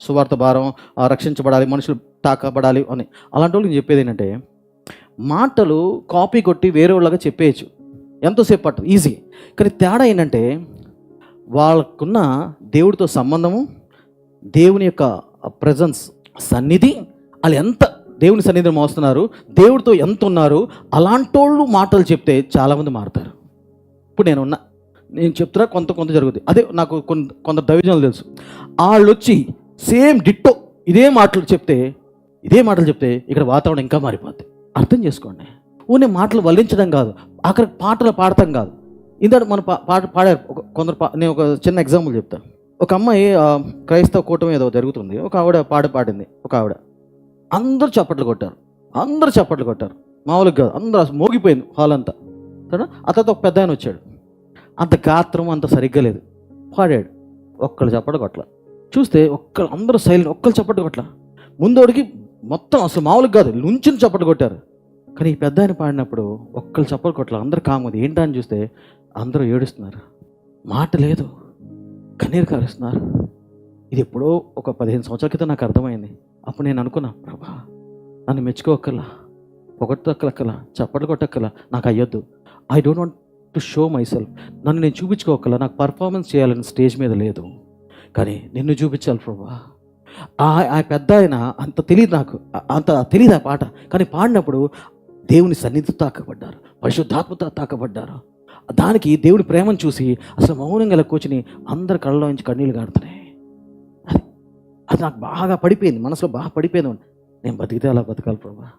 సువార్త భారం రక్షించబడాలి మనుషులు తాకబడాలి అని. అలాంటి వాళ్ళు నేను చెప్పేది ఏంటంటే మాటలు కాపీ కొట్టి వేరే వాళ్ళగా చెప్పేయచ్చు. ఎంతోసేపు పట్టదు ఈజీ. కానీ తేడా ఏంటంటే వాళ్ళకున్న దేవుడితో సంబంధము దేవుని యొక్క ప్రజెన్స్ సన్నిధి వాళ్ళు ఎంత దేవుని సన్నిధిని మోస్తున్నారు దేవుడితో ఎంత ఉన్నారు అలాంటోళ్ళు మాటలు చెప్తే చాలామంది మారుతారు. ఇప్పుడు నేను ఉన్నా నేను చెప్తున్నా కొంత కొంత జరుగుతుంది అదే నాకు కొంత కొంత దైవజనాలు తెలుసు. వాళ్ళు వచ్చి సేమ్ డిట్టో ఇదే మాటలు చెప్తే ఇదే మాటలు చెప్తే ఇక్కడ వాతావరణం ఇంకా మారిపోద్ది. అర్థం చేసుకోండి. ఊనే మాటలు వల్లించడం కాదు. అక్కడ పాటలు పాడటం కాదు. ఇందాక మన పా- పాట పాడారు. కొందరు పా- నేను ఒక చిన్న ఎగ్జాంపుల్ చెప్తాను ఒక అమ్మాయి క్రైస్తవ కూటమి ఏదో జరుగుతుంది. ఒక ఆవిడ పాట పాడింది. ఒక ఆవిడ. అందరూ చప్పట్లు కొట్టారు. అందరూ చప్పట్లు కొట్టారు. మామూలుగా కాదు. అందరూ అసలు మోగిపోయింది హాల్ అంతా. సరేనా? అతను ఒక పెద్ద ఆయన వచ్చాడు. అంత గాత్రం అంత సరిగ్గా లేదు. పాడాడు. ఒక్కళ్ళు చప్పట్లు కొట్టలేదు చూస్తే ఒక్క అందరూ సైలెంట్ ఒక్కళ్ళు చప్పట్టు కొట్ల. ముందోడికి మొత్తం అసలు మామూలుగా కాదు నుంచుని చప్పట్టు కొట్టారు. కానీ ఈ పెద్ద ఆయన పాడినప్పుడు ఒక్కళ్ళు చప్పట్టు కొట్ల అందరు కాముంది ఏంటా అని చూస్తే అందరూ ఏడుస్తున్నారు. మాట లేదు కన్నీరు కారుస్తున్నారు. ఇది ఎప్పుడో ఒక పదిహేను సంవత్సరాల క్రితం నాకు అర్థమైంది. అప్పుడు నేను అనుకున్నా ప్రభా నన్ను మెచ్చుకోక్కలా పొగట్టక్కలక్కలా చప్పట్లు కొట్టక్కలా నాకు అయ్యొద్దు. I don't want to show myself నన్ను నేను చూపించుకోకల్లా నాకు పర్ఫార్మెన్స్ చేయాలని స్టేజ్ మీద లేదు. కానీ నిన్ను చూపించాలి ప్రభా. ఆ ఆ పెద్ద ఆయన అంత తెలియదు నాకు. అంత తెలియదు ఆ పాట. కానీ పాడినప్పుడు దేవుని సన్నిధి తాకబడ్డారు. పరిశుద్ధాత్మత తాకబడ్డారు. దానికి దేవుడి ప్రేమను చూసి అసలు మౌనంగా కూర్చుని అందరి కళ్ళలో నుంచి కన్నీళ్ళు కాడుతున్నాయి అది అది నాకు బాగా పడిపోయింది. మనసులో బాగా పడిపోయింది. నేను బతికితే అలా బతకాలి ప్రభా?